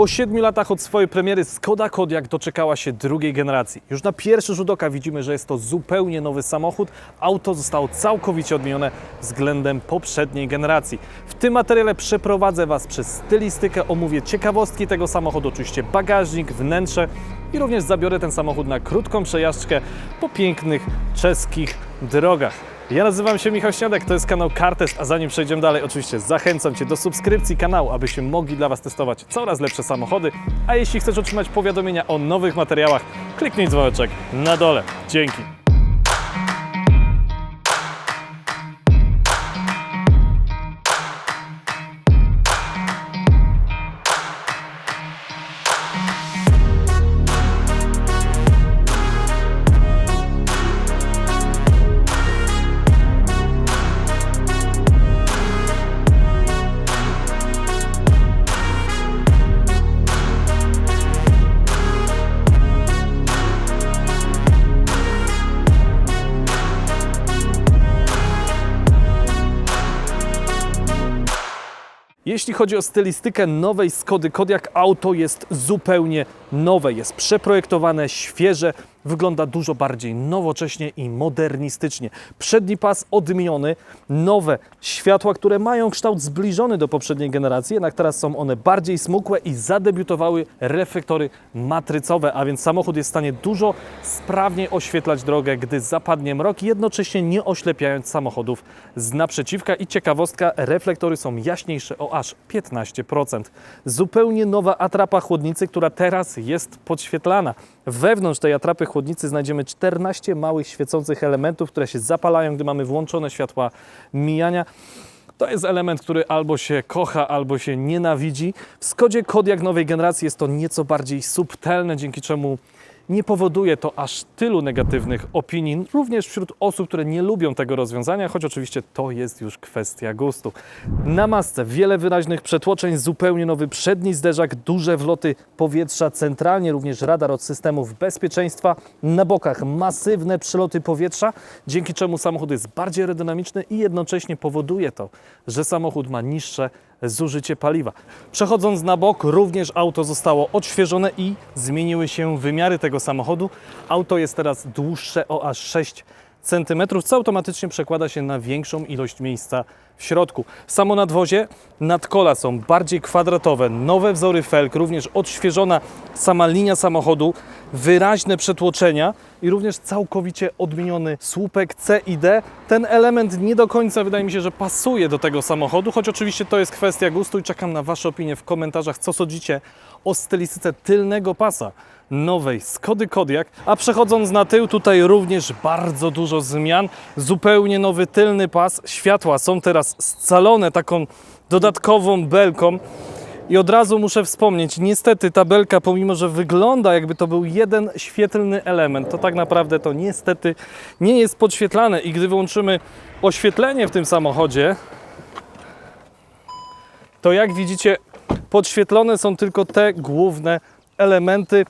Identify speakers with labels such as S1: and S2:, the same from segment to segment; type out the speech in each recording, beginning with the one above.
S1: Po 7 latach od swojej premiery Skoda Kodiaq doczekała się drugiej generacji. Już na pierwszy rzut oka widzimy, że jest to zupełnie nowy samochód. Auto zostało całkowicie odmienione względem poprzedniej generacji. W tym materiale przeprowadzę Was przez stylistykę, omówię ciekawostki tego samochodu, oczywiście bagażnik, wnętrze i również zabiorę ten samochód na krótką przejażdżkę po pięknych czeskich drogach. Ja nazywam się Michał Śniadek, to jest kanał Cartest, a zanim przejdziemy dalej, oczywiście zachęcam Cię do subskrypcji kanału, abyśmy mogli dla Was testować coraz lepsze samochody, a jeśli chcesz otrzymać powiadomienia o nowych materiałach, kliknij dzwoneczek na dole. Dzięki. Jeśli chodzi o stylistykę nowej Skody Kodiaq, auto jest zupełnie nowe, jest przeprojektowane, świeże, wygląda dużo bardziej nowocześnie i modernistycznie. Przedni pas odmieniony, nowe światła, które mają kształt zbliżony do poprzedniej generacji, jednak teraz są one bardziej smukłe i zadebiutowały reflektory matrycowe, a więc samochód jest w stanie dużo sprawniej oświetlać drogę, gdy zapadnie mrok, jednocześnie nie oślepiając samochodów z naprzeciwka. I ciekawostka, reflektory są jaśniejsze o aż 15%. Zupełnie nowa atrapa chłodnicy, która teraz jest podświetlana. Wewnątrz tej atrapy chłodnicy znajdziemy 14 małych świecących elementów, które się zapalają, gdy mamy włączone światła mijania. To jest element, który albo się kocha, albo się nienawidzi. W Skodzie Kodiaq nowej generacji jest to nieco bardziej subtelne, dzięki czemu nie powoduje to aż tylu negatywnych opinii, również wśród osób, które nie lubią tego rozwiązania, choć oczywiście to jest już kwestia gustu. Na masce wiele wyraźnych przetłoczeń, zupełnie nowy przedni zderzak, duże wloty powietrza, centralnie również radar od systemów bezpieczeństwa, na bokach masywne przeloty powietrza, dzięki czemu samochód jest bardziej aerodynamiczny i jednocześnie powoduje to, że samochód ma niższe zużycie paliwa. Przechodząc na bok, również auto zostało odświeżone i zmieniły się wymiary tego samochodu. Auto jest teraz dłuższe o aż 6 cm, co automatycznie przekłada się na większą ilość miejsca w środku. Samo nadwozie, nadkola są bardziej kwadratowe, nowe wzory felg, również odświeżona sama linia samochodu, wyraźne przetłoczenia i również całkowicie odmieniony słupek C i D. Ten element nie do końca wydaje mi się, że pasuje do tego samochodu, choć oczywiście to jest kwestia gustu i czekam na Wasze opinie w komentarzach, co sądzicie o stylistyce tylnego pasa nowej Skody Kodiaq. A przechodząc na tył, tutaj również bardzo dużo zmian. Zupełnie nowy tylny pas. Światła są teraz scalone taką dodatkową belką. I od razu muszę wspomnieć, niestety ta belka, pomimo że wygląda jakby to był jeden świetlny element, to tak naprawdę to niestety nie jest podświetlane. I gdy wyłączymy oświetlenie w tym samochodzie, to jak widzicie, podświetlone są tylko te główne elementy.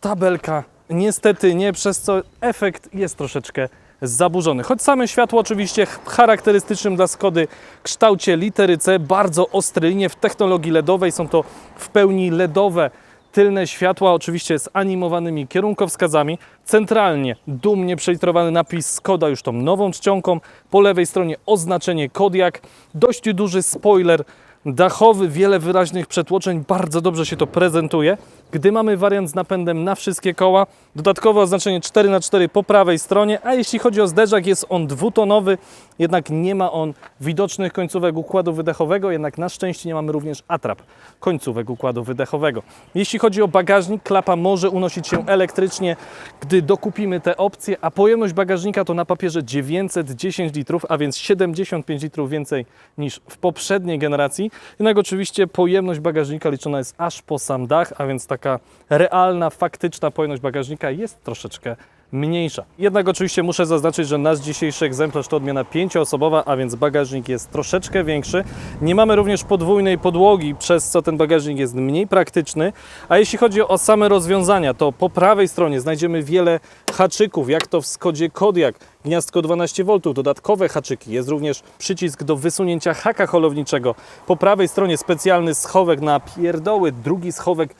S1: Tabelka niestety nie, przez co efekt jest troszeczkę zaburzony. Choć same światło oczywiście charakterystycznym dla Skody kształcie litery C, bardzo ostre linie w technologii LEDowej, są to w pełni LEDowe tylne światła, oczywiście z animowanymi kierunkowskazami. Centralnie dumnie przelitrowany napis Skoda już tą nową czcionką. Po lewej stronie oznaczenie Kodiaq. Dość duży spoiler dachowy, wiele wyraźnych przetłoczeń, bardzo dobrze się to prezentuje. Gdy mamy wariant z napędem na wszystkie koła, dodatkowe oznaczenie 4x4 po prawej stronie, a jeśli chodzi o zderzak, jest on dwutonowy, jednak nie ma on widocznych końcówek układu wydechowego, jednak na szczęście nie mamy również atrap końcówek układu wydechowego. Jeśli chodzi o bagażnik, klapa może unosić się elektrycznie, gdy dokupimy te opcje, a pojemność bagażnika to na papierze 910 litrów, a więc 75 litrów więcej niż w poprzedniej generacji. Jednak oczywiście pojemność bagażnika liczona jest aż po sam dach, a więc taka realna, faktyczna pojemność bagażnika jest troszeczkę mniejsza. Jednak oczywiście muszę zaznaczyć, że nasz dzisiejszy egzemplarz to odmiana pięcioosobowa, a więc bagażnik jest troszeczkę większy. Nie mamy również podwójnej podłogi, przez co ten bagażnik jest mniej praktyczny. A jeśli chodzi o same rozwiązania, to po prawej stronie znajdziemy wiele haczyków, jak to w Skodzie Kodiaq, gniazdko 12V, dodatkowe haczyki. Jest również przycisk do wysunięcia haka holowniczego. Po prawej stronie specjalny schowek na pierdoły, drugi schowek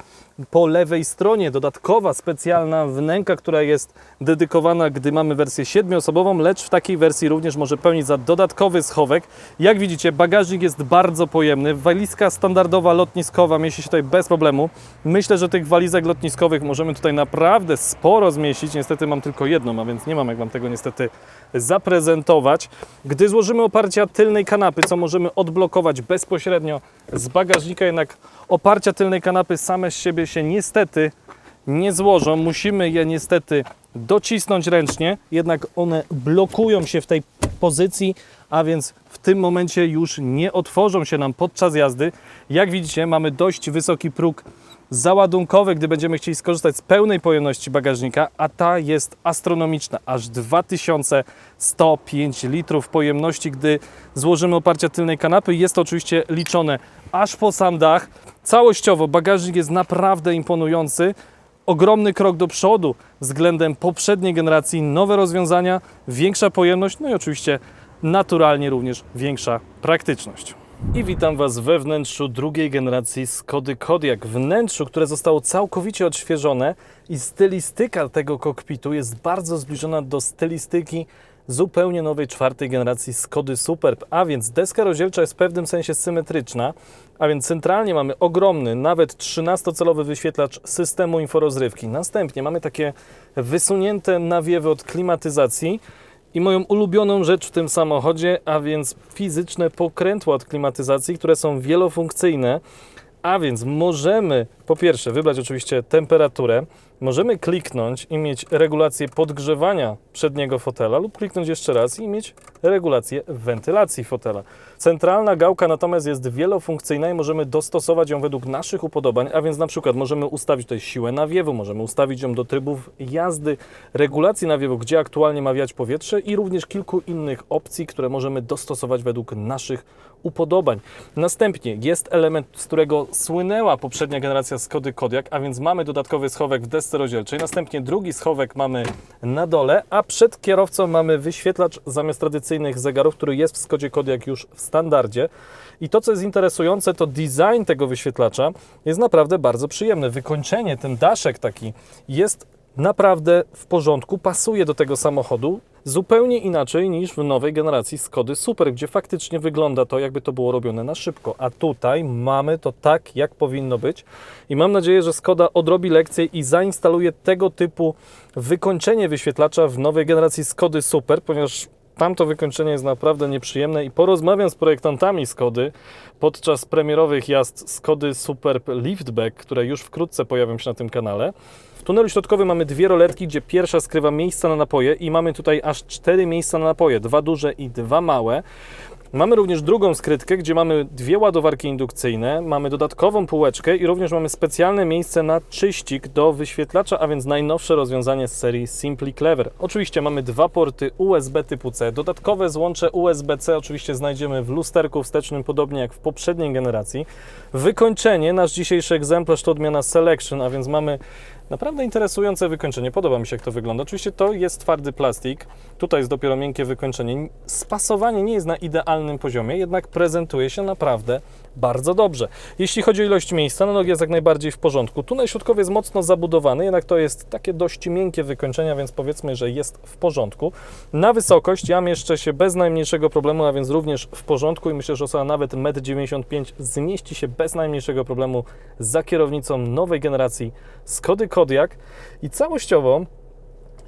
S1: po lewej stronie dodatkowa specjalna wnęka, która jest dedykowana, gdy mamy wersję siedmioosobową, lecz w takiej wersji również może pełnić za dodatkowy schowek. Jak widzicie, bagażnik jest bardzo pojemny. Walizka standardowa lotniskowa mieści się tutaj bez problemu. Myślę, że tych walizek lotniskowych możemy tutaj naprawdę sporo zmieścić. Niestety mam tylko jedną, a więc nie mam jak Wam tego niestety zaprezentować. Gdy złożymy oparcia tylnej kanapy, co możemy odblokować bezpośrednio z bagażnika, jednak oparcia tylnej kanapy same z siebie się niestety nie złożą. Musimy je niestety docisnąć ręcznie, jednak one blokują się w tej pozycji, a więc w tym momencie już nie otworzą się nam podczas jazdy. Jak widzicie, mamy dość wysoki próg załadunkowy, gdy będziemy chcieli skorzystać z pełnej pojemności bagażnika, a ta jest astronomiczna, aż 2105 litrów pojemności, gdy złożymy oparcia tylnej kanapy. Jest to oczywiście liczone aż po sam dach. Całościowo bagażnik jest naprawdę imponujący. Ogromny krok do przodu względem poprzedniej generacji, nowe rozwiązania, większa pojemność, no i oczywiście naturalnie również większa praktyczność. I witam Was we wnętrzu drugiej generacji Skody Kodiaq. Wnętrzu, które zostało całkowicie odświeżone i stylistyka tego kokpitu jest bardzo zbliżona do stylistyki zupełnie nowej czwartej generacji Skody Superb, a więc deska rozdzielcza jest w pewnym sensie symetryczna, a więc centralnie mamy ogromny, nawet 13-calowy wyświetlacz systemu inforozrywki. Następnie mamy takie wysunięte nawiewy od klimatyzacji, i moją ulubioną rzecz w tym samochodzie, a więc fizyczne pokrętła od klimatyzacji, które są wielofunkcyjne. A więc możemy po pierwsze wybrać oczywiście temperaturę, możemy kliknąć i mieć regulację podgrzewania przedniego fotela lub kliknąć jeszcze raz i mieć regulację wentylacji fotela. Centralna gałka natomiast jest wielofunkcyjna i możemy dostosować ją według naszych upodobań, a więc na przykład możemy ustawić tutaj siłę nawiewu, możemy ustawić ją do trybów jazdy, regulacji nawiewu, gdzie aktualnie ma wiać powietrze i również kilku innych opcji, które możemy dostosować według naszych upodobań. Następnie jest element, z którego słynęła poprzednia generacja Skody Kodiaq, a więc mamy dodatkowy schowek w desce rozdzielczej. Następnie drugi schowek mamy na dole, a przed kierowcą mamy wyświetlacz zamiast tradycyjnych zegarów, który jest w Skodzie Kodiaq już w standardzie. I to, co jest interesujące, to design tego wyświetlacza jest naprawdę bardzo przyjemny. Wykończenie, ten daszek taki jest naprawdę w porządku, pasuje do tego samochodu zupełnie inaczej niż w nowej generacji Skody Super, gdzie faktycznie wygląda to, jakby to było robione na szybko. A tutaj mamy to tak, jak powinno być. I mam nadzieję, że Skoda odrobi lekcję i zainstaluje tego typu wykończenie wyświetlacza w nowej generacji Skody Super, ponieważ tamto wykończenie jest naprawdę nieprzyjemne i porozmawiam z projektantami Skody podczas premierowych jazd Skody Superb Liftback, które już wkrótce pojawią się na tym kanale. W tunelu środkowym mamy dwie roletki, gdzie pierwsza skrywa miejsca na napoje i mamy tutaj aż cztery miejsca na napoje, dwa duże i dwa małe. Mamy również drugą skrytkę, gdzie mamy dwie ładowarki indukcyjne, mamy dodatkową półeczkę i również mamy specjalne miejsce na czyścik do wyświetlacza, a więc najnowsze rozwiązanie z serii Simply Clever. Oczywiście mamy dwa porty USB typu C, dodatkowe złącze USB-C oczywiście znajdziemy w lusterku wstecznym, podobnie jak w poprzedniej generacji. Wykończenie, nasz dzisiejszy egzemplarz to odmiana Selection, a więc mamy Naprawdę interesujące wykończenie. Podoba mi się, jak to wygląda. Oczywiście to jest twardy plastik. Tutaj jest dopiero miękkie wykończenie. Spasowanie nie jest na idealnym poziomie, jednak prezentuje się naprawdę bardzo dobrze. Jeśli chodzi o ilość miejsca, no nogi jest jak najbardziej w porządku. Tunel środkowy jest mocno zabudowany, jednak to jest takie dość miękkie wykończenia, więc powiedzmy, że jest w porządku. Na wysokość ja mieszczę się bez najmniejszego problemu, a więc również w porządku i myślę, że osoba nawet 1,95 m zmieści się bez najmniejszego problemu za kierownicą nowej generacji Skody Kodiaq i całościowo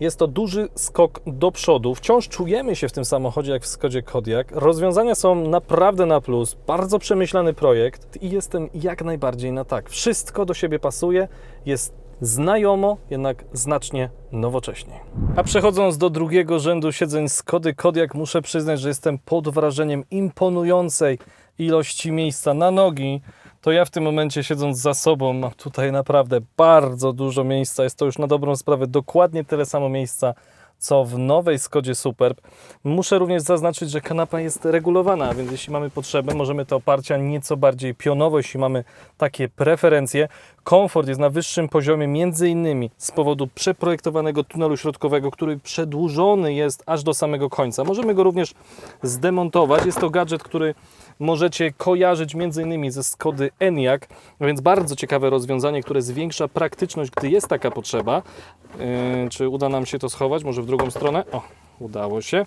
S1: jest to duży skok do przodu. Wciąż czujemy się w tym samochodzie jak w Skodzie Kodiaq. Rozwiązania są naprawdę na plus. Bardzo przemyślany projekt i jestem jak najbardziej na tak. Wszystko do siebie pasuje, jest znajomo, jednak znacznie nowocześniej. A przechodząc do drugiego rzędu siedzeń Skody Kodiaq, muszę przyznać, że jestem pod wrażeniem imponującej ilości miejsca na nogi, to ja w tym momencie siedząc za sobą mam tutaj naprawdę bardzo dużo miejsca. Jest to już na dobrą sprawę dokładnie tyle samo miejsca, co w nowej Skodzie Superb. Muszę również zaznaczyć, że kanapa jest regulowana, więc jeśli mamy potrzebę, możemy te oparcia nieco bardziej pionowo, jeśli mamy takie preferencje. Komfort jest na wyższym poziomie, między innymi z powodu przeprojektowanego tunelu środkowego, który przedłużony jest aż do samego końca. Możemy go również zdemontować. Jest to gadżet, który możecie kojarzyć innymi ze Skody Enyaq, więc bardzo ciekawe rozwiązanie, które zwiększa praktyczność, gdy jest taka potrzeba. Yy, czy uda nam się to schować? Może w drugą stronę? O, udało się.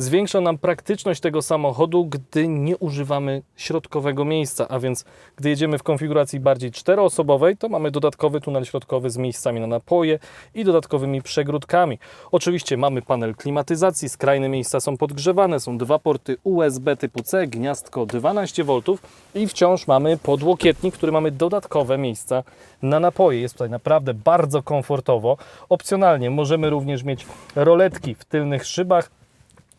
S1: Zwiększa nam praktyczność tego samochodu, gdy nie używamy środkowego miejsca, a więc gdy jedziemy w konfiguracji bardziej czteroosobowej, to mamy dodatkowy tunel środkowy z miejscami na napoje i dodatkowymi przegródkami. Oczywiście mamy panel klimatyzacji, skrajne miejsca są podgrzewane, są dwa porty USB typu C, gniazdko 12V i wciąż mamy podłokietnik, który mamy dodatkowe miejsca na napoje. Jest tutaj naprawdę bardzo komfortowo. Opcjonalnie możemy również mieć roletki w tylnych szybach,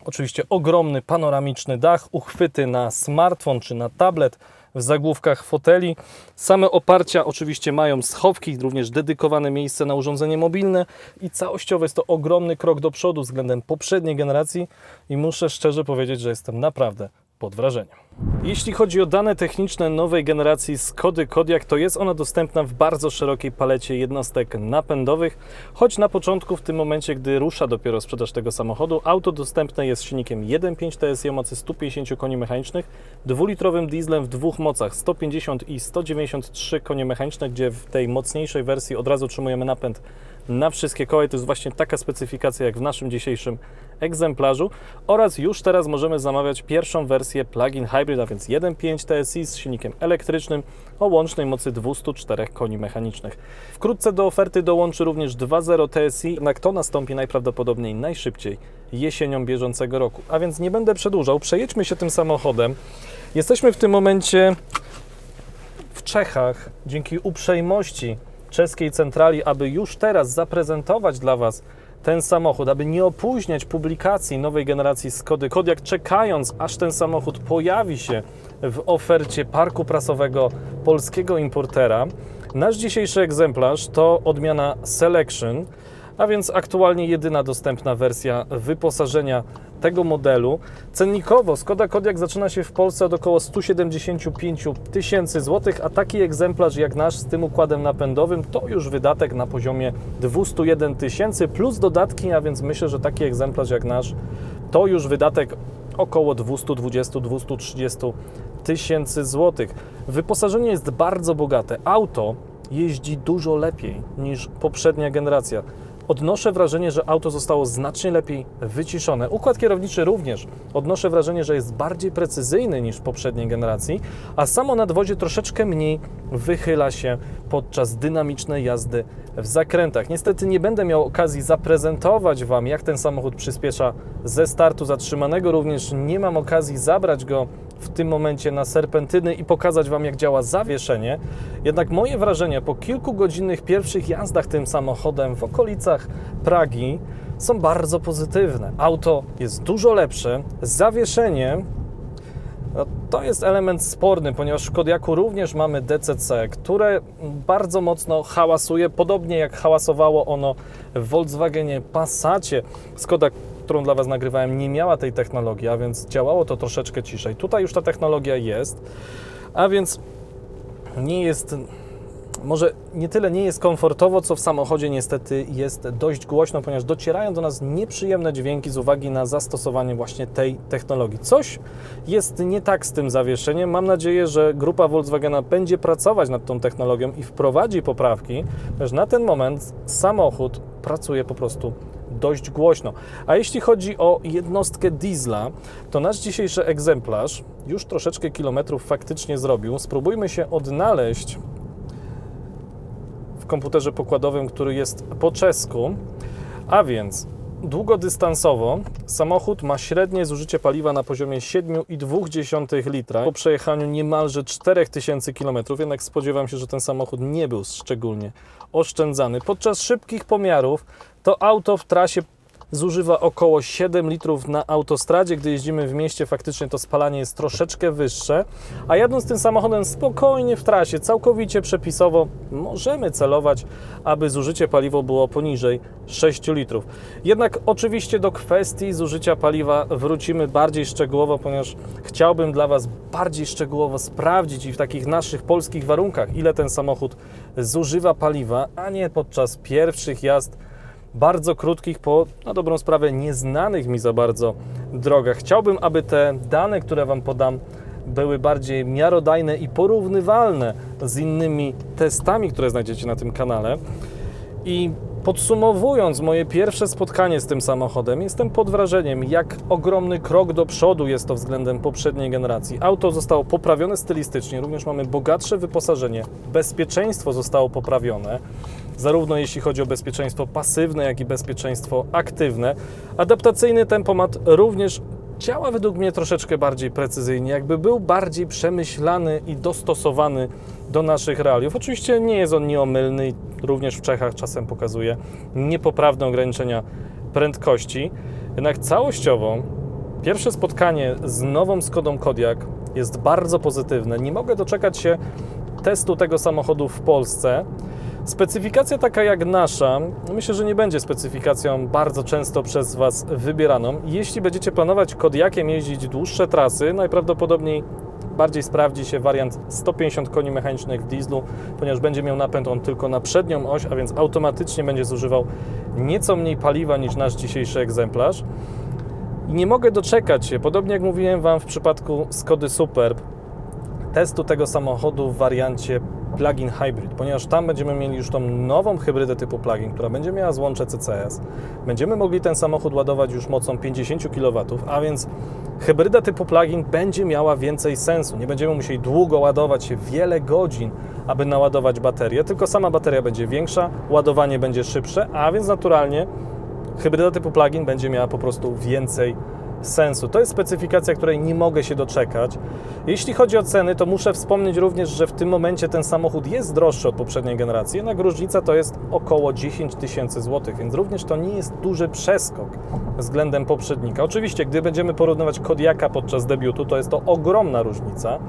S1: Oczywiście ogromny panoramiczny dach, uchwyty na smartfon czy na tablet w zagłówkach foteli. Same oparcia oczywiście mają schowki, również dedykowane miejsce na urządzenie mobilne i całościowo jest to ogromny krok do przodu względem poprzedniej generacji i muszę szczerze powiedzieć, że jestem naprawdę pod wrażeniem. Jeśli chodzi o dane techniczne nowej generacji Skody Kodiaq, to jest ona dostępna w bardzo szerokiej palecie jednostek napędowych, choć na początku, w tym momencie, gdy rusza dopiero sprzedaż tego samochodu, auto dostępne jest silnikiem 1.5 TSI o mocy 150 koni mechanicznych, dwulitrowym dieslem w dwóch mocach 150 i 193 konie mechaniczne, gdzie w tej mocniejszej wersji od razu otrzymujemy napęd na wszystkie koła to jest właśnie taka specyfikacja jak w naszym dzisiejszym egzemplarzu oraz już teraz możemy zamawiać pierwszą wersję plug-in hybrid, a więc 1.5 TSI z silnikiem elektrycznym o łącznej mocy 204 koni mechanicznych. Wkrótce do oferty dołączy również 2.0 TSI, jednak to nastąpi najprawdopodobniej najszybciej jesienią bieżącego roku. A więc nie będę przedłużał, przejedźmy się tym samochodem. Jesteśmy w tym momencie w Czechach dzięki uprzejmości czeskiej centrali, aby już teraz zaprezentować dla Was ten samochód, aby nie opóźniać publikacji nowej generacji Skody Kodiaq, czekając aż ten samochód pojawi się w ofercie parku prasowego polskiego importera. Nasz dzisiejszy egzemplarz to odmiana Selection, a więc aktualnie jedyna dostępna wersja wyposażenia tego modelu. Cennikowo Skoda Kodiaq zaczyna się w Polsce od około 175 tysięcy złotych, a taki egzemplarz jak nasz z tym układem napędowym to już wydatek na poziomie 201 tysięcy plus dodatki, a więc myślę, że taki egzemplarz jak nasz to już wydatek około 220-230 tysięcy złotych. Wyposażenie jest bardzo bogate. Auto jeździ dużo lepiej niż poprzednia generacja odnoszę wrażenie, że auto zostało znacznie lepiej wyciszone. Układ kierowniczy również. Odnoszę wrażenie, że jest bardziej precyzyjny niż w poprzedniej generacji, a samo nadwozie troszeczkę mniej wychyla się podczas dynamicznej jazdy w zakrętach. Niestety nie będę miał okazji zaprezentować Wam, jak ten samochód przyspiesza ze startu zatrzymanego. Również nie mam okazji zabrać go w tym momencie na serpentyny i pokazać Wam, jak działa zawieszenie. Jednak moje wrażenia po kilkugodzinnych pierwszych jazdach tym samochodem w okolicach Pragi są bardzo pozytywne. Auto jest dużo lepsze, zawieszenie no, to jest element sporny, ponieważ w Kodiaku również mamy DCC, które bardzo mocno hałasuje, podobnie jak hałasowało ono w Volkswagenie Passacie. Skoda, którą dla Was nagrywałem, nie miała tej technologii, a więc działało to troszeczkę ciszej. Tutaj już ta technologia jest, a więc nie jest może nie tyle nie jest komfortowo, co w samochodzie niestety jest dość głośno, ponieważ docierają do nas nieprzyjemne dźwięki z uwagi na zastosowanie właśnie tej technologii. Coś jest nie tak z tym zawieszeniem. Mam nadzieję, że grupa Volkswagena będzie pracować nad tą technologią i wprowadzi poprawki, ponieważ na ten moment samochód pracuje po prostu dość głośno. A jeśli chodzi o jednostkę diesla, to nasz dzisiejszy egzemplarz już troszeczkę kilometrów faktycznie zrobił. Spróbujmy się odnaleźć komputerze pokładowym, który jest po czesku. A więc długodystansowo samochód ma średnie zużycie paliwa na poziomie 7,2 litra po przejechaniu niemalże 4000 km, jednak spodziewam się, że ten samochód nie był szczególnie oszczędzany. Podczas szybkich pomiarów to auto w trasie zużywa około 7 litrów na autostradzie. Gdy jeździmy w mieście, faktycznie to spalanie jest troszeczkę wyższe, a jadąc tym samochodem spokojnie w trasie, całkowicie przepisowo, możemy celować, aby zużycie paliwa było poniżej 6 litrów. Jednak oczywiście do kwestii zużycia paliwa wrócimy bardziej szczegółowo, ponieważ chciałbym dla Was bardziej szczegółowo sprawdzić i w takich naszych polskich warunkach, ile ten samochód zużywa paliwa, a nie podczas pierwszych jazd bardzo krótkich, po na dobrą sprawę nieznanych mi za bardzo drogach. Chciałbym, aby te dane, które Wam podam, były bardziej miarodajne i porównywalne z innymi testami, które znajdziecie na tym kanale. I podsumowując moje pierwsze spotkanie z tym samochodem, jestem pod wrażeniem, jak ogromny krok do przodu jest to względem poprzedniej generacji. Auto zostało poprawione stylistycznie, również mamy bogatsze wyposażenie, bezpieczeństwo zostało poprawione, zarówno jeśli chodzi o bezpieczeństwo pasywne, jak i bezpieczeństwo aktywne. Adaptacyjny tempomat również działa według mnie troszeczkę bardziej precyzyjnie, jakby był bardziej przemyślany i dostosowany do naszych realiów. Oczywiście nie jest on nieomylny i również w Czechach czasem pokazuje niepoprawne ograniczenia prędkości. Jednak całościowo pierwsze spotkanie z nową Skodą Kodiaq jest bardzo pozytywne. Nie mogę doczekać się testu tego samochodu w Polsce. Specyfikacja taka jak nasza, myślę, że nie będzie specyfikacją bardzo często przez Was wybieraną. Jeśli będziecie planować Kodiakiem jeździć dłuższe trasy, najprawdopodobniej bardziej sprawdzi się wariant 150 koni mechanicznych w dieslu, ponieważ będzie miał napęd on tylko na przednią oś, a więc automatycznie będzie zużywał nieco mniej paliwa niż nasz dzisiejszy egzemplarz. I nie mogę doczekać się, podobnie jak mówiłem Wam w przypadku Skody Superb, testu tego samochodu w wariancie plug-in hybrid, ponieważ tam będziemy mieli już tą nową hybrydę typu plug-in, która będzie miała złącze CCS. Będziemy mogli ten samochód ładować już mocą 50 kW, a więc hybryda typu plug-in będzie miała więcej sensu. Nie będziemy musieli długo ładować się wiele godzin, aby naładować baterię, tylko sama bateria będzie większa, ładowanie będzie szybsze, a więc naturalnie hybryda typu plug-in będzie miała po prostu więcej sensu. To jest specyfikacja, której nie mogę się doczekać. Jeśli chodzi o ceny, to muszę wspomnieć również, że w tym momencie ten samochód jest droższy od poprzedniej generacji, jednak różnica to jest około 10 tysięcy złotych, więc również to nie jest duży przeskok względem poprzednika. Oczywiście, gdy będziemy porównywać Kodiaka podczas debiutu, to jest to ogromna różnica.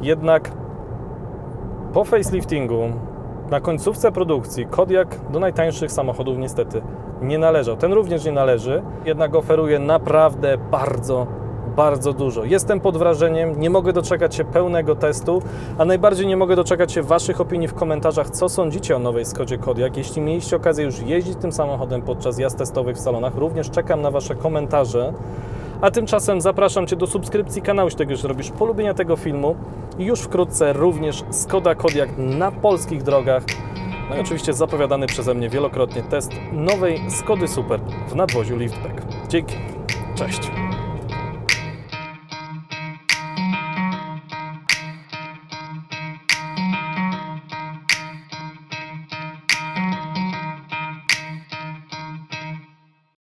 S1: Jednak po faceliftingu na końcówce produkcji Kodiaq do najtańszych samochodów niestety nie należał. Ten również nie należy, jednak oferuje naprawdę bardzo, bardzo dużo. Jestem pod wrażeniem, nie mogę doczekać się pełnego testu, a najbardziej nie mogę doczekać się Waszych opinii w komentarzach, co sądzicie o nowej Skodzie Kodiaq. Jeśli mieliście okazję już jeździć tym samochodem podczas jazd testowych w salonach, również czekam na Wasze komentarze. A tymczasem zapraszam Cię do subskrypcji kanału, jeśli tego już robisz, polubienia tego filmu i już wkrótce również Skoda Kodiaq na polskich drogach. No i oczywiście zapowiadany przeze mnie wielokrotnie test nowej Skody Super w nadwoziu Liftback. Dzięki, cześć.